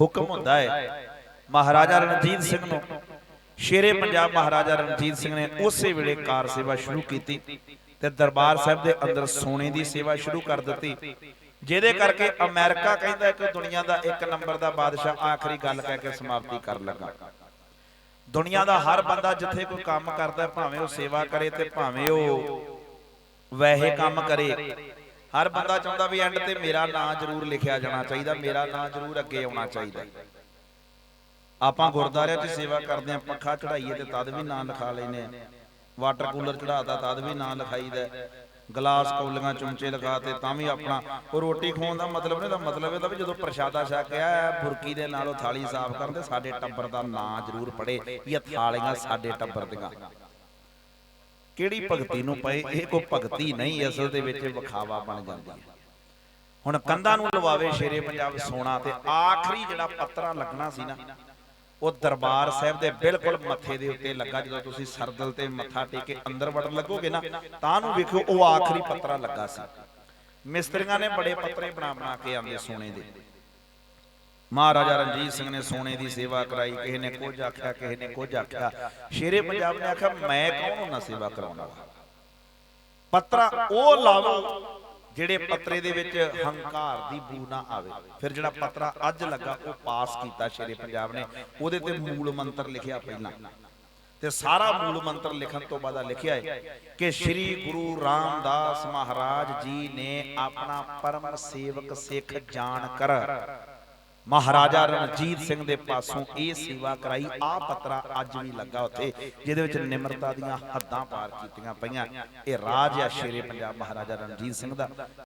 ਹੁਕਮ ਹੁੰਦਾ ਹੈ। ਮਹਾਰਾਜਾ ਰਣਜੀਤ ਸਿੰਘ ਨੂੰ, ਸ਼ੇਰੇ ਪੰਜਾਬ ਮਹਾਰਾਜਾ ਰਣਜੀਤ ਸਿੰਘ ਨੇ ਉਸੇ ਵੇਲੇ ਕਾਰ ਸੇਵਾ ਸ਼ੁਰੂ ਕੀਤੀ ਤੇ ਦਰਬਾਰ ਸਾਹਿਬ ਦੇ ਅੰਦਰ ਸੋਨੇ ਦੀ ਸੇਵਾ ਸ਼ੁਰੂ ਕਰ ਦਿੱਤੀ, ਜਿਹਦੇ ਕਰਕੇ ਅਮਰੀਕਾ ਕਹਿੰਦਾ ਕਿ ਦੁਨੀਆ ਦਾ ਇੱਕ ਨੰਬਰ ਦਾ ਬਾਦਸ਼ਾਹ ਆਖਰੀ ਗੱਲ ਕਹਿ ਕੇ ਸਮਾਪਤੀ ਕਰਨ ਲੱਗਾ। ਦੁਨੀਆ ਦਾ ਹਰ ਬੰਦਾ ਜਿੱਥੇ ਕੋਈ ਕੰਮ ਕਰਦਾ, ਭਾਵੇਂ ਉਹ ਸੇਵਾ ਕਰੇ ਤੇ ਭਾਵੇਂ ਉਹ ਵੈਸੇ ਕੰਮ ਕਰੇ ਹਰ ਬੰਦਾ ਚਾਹੁੰਦਾ ਵੀ ਐਂਡ ਤੇ ਮੇਰਾ ਨਾਂ ਜ਼ਰੂਰ ਲਿਖਿਆ ਜਾਣਾ ਚਾਹੀਦਾ, ਮੇਰਾ ਨਾਂ ਜ਼ਰੂਰ ਅੱਗੇ ਆਉਣਾ ਚਾਹੀਦਾ। ਆਪਾਂ ਗੁਰਦਾਰਿਆਂ 'ਚ ਸੇਵਾ ਕਰਦੇ ਆਂ ਪੱਖਾ ਚੜਾਈਏ ਤੇ ਤਦ ਵੀ ਨਾਂ ਲਿਖਾ ਲੈਨੇ ਆ ਵਾਟਰ ਕੂਲਰ ਚੜਾਤਾ ਤਦ ਵੀ ਨਾਂ ਲਿਖਾਈਦਾ ਗਲਾਸ ਕੌਲੀਆਂ, ਚਮਚੇ ਲਗਾ ਤੇ ਤਾਂ ਵੀ ਆਪਣਾ, ਉਹ ਰੋਟੀ ਖਵਾਉਣ ਦਾ ਮਤਲਬ ਨਹੀਂ ਦਾ ਮਤਲਬ ਇਹਦਾ ਵੀ ਜਦੋਂ ਪ੍ਰਸ਼ਾਦਾ ਛਕਿਆ ਬੁਰਕੀ ਦੇ ਨਾਲ ਉਹ ਥਾਲੀ ਸਾਫ਼ ਕਰਨ ਸਾਡੇ ਟੱਬਰ ਦਾ ਨਾਂ ਜ਼ਰੂਰ ਪੜੇ ਇਹ ਥਾਲੀਆਂ ਸਾਡੇ ਟੱਬਰ ਦੀਆਂ। ਕਿਹੜੀ ਭਗਤੀ ਨੂੰ ਪਏ? ਇਹ ਕੋਈ ਭਗਤੀ ਨਹੀਂ ਅਸਲ ਦੇ ਵਿੱਚ ਵਿਖਾਵਾ ਬਣ ਜਾਂਦੀ ਹੁਣ ਕੰਧਾਂ ਨੂੰ ਲਵਾਵੇ ਸ਼ੇਰੇ ਪੰਜਾਬ ਸੋਨਾ ਤੇ ਆਖਰੀ ਜਿਹੜਾ ਪੱਤਰਾ ਲੱਗਣਾ ਸੀ ਨਾ ਉਹ ਦਰਬਾਰ ਸਾਹਿਬ ਦੇ ਬਿਲਕੁਲ ਮੱਥੇ ਦੇ ਉੱਤੇ ਲੱਗਾ ਜਦੋਂ ਤੁਸੀਂ ਸਰਦਲ ਤੇ ਮੱਥਾ ਟੇਕ ਕੇ ਅੰਦਰ ਵੜਨ ਲੱਗੋਗੇ ਨਾ ਤਾਂ ਨੂੰ ਵੇਖਿਓ ਉਹ ਆਖਰੀ ਪੱਤਰਾ ਲੱਗਾ ਸੀ। ਮਿਸਤਰੀਆਂ ਨੇ ਬੜੇ ਪੱਤਰੇ ਬਣਾ ਬਣਾ ਕੇ ਆਂਦੇ ਸੋਨੇ ਦੇ। ਮਹਾਰਾਜਾ ਰਣਜੀਤ ਸਿੰਘ ਨੇ ਸੋਨੇ ਦੀ ਸੇਵਾ ਕਰਾਈ, ਕਿਸੇ ਨੇ ਕੁਝ ਆਖਿਆ, ਕਿਸੇ ਨੇ ਕੁਝ ਆਖਿਆ। ਸ਼ੇਰੇ ਪੰਜਾਬ ਨੇ ਆਖਿਆ, ਮੈਂ ਕੌਣ ਹੁੰਦਾ ਸੇਵਾ ਕਰਾਉਣ ਵਾਲਾ? ਉਹ ਲਾਵੋ ਜਿਹੜੇ ਪੱਤਰੇ ਦੇ ਵਿੱਚ ਹੰਕਾਰ ਦੀ ਬੂ ਨਾ ਆਵੇ। ਫਿਰ ਜਿਹੜਾ ਪੱਤਰਾ ਅੱਜ ਲੱਗਾ, ਉਹ ਪਾਸ ਕੀਤਾ ਸ਼ੇਰੇ ਪੰਜਾਬ ਨੇ। ਉਹਦੇ ਤੇ ਮੂਲ ਮੰਤਰ ਲਿਖਿਆ ਪਹਿਲਾਂ। ਤੇ ਸਾਰਾ ਮੂਲ ਮੰਤਰ ਲਿਖਣ ਤੋਂ ਬਾਅਦ ਲਿਖਿਆ ਹੈ ਕਿ ਸ੍ਰੀ ਗੁਰੂ ਰਾਮਦਾਸ ਮਹਾਰਾਜ ਜੀ ਨੇ ਆਪਣਾ ਪਰਮ ਸੇਵਕ ਸਿੱਖ ਜਾਣ ਕਰ। ਮਹਾਰਾਜਾ ਰਣਜੀਤ ਸਿੰਘ ਦੇ ਪਾਸੋਂ ਇਹ ਸੇਵਾ ਕਰਾਈ ਆ ਪੱਤਰਾ ਅੱਜ ਵੀ ਲੱਗਾ ਉੱਥੇ, ਜਿਹਦੇ ਵਿੱਚ ਨਿਮਰਤਾ ਦੀਆਂ ਹੱਦਾਂ ਪਾਰ ਕੀਤੀਆਂ ਪਈਆਂ। ਇਹ ਰਾਜ ਆ ਸ਼ੇਰੇ ਪੰਜਾਬ ਮਹਾਰਾਜਾ ਰਣਜੀਤ ਸਿੰਘ ਦਾ।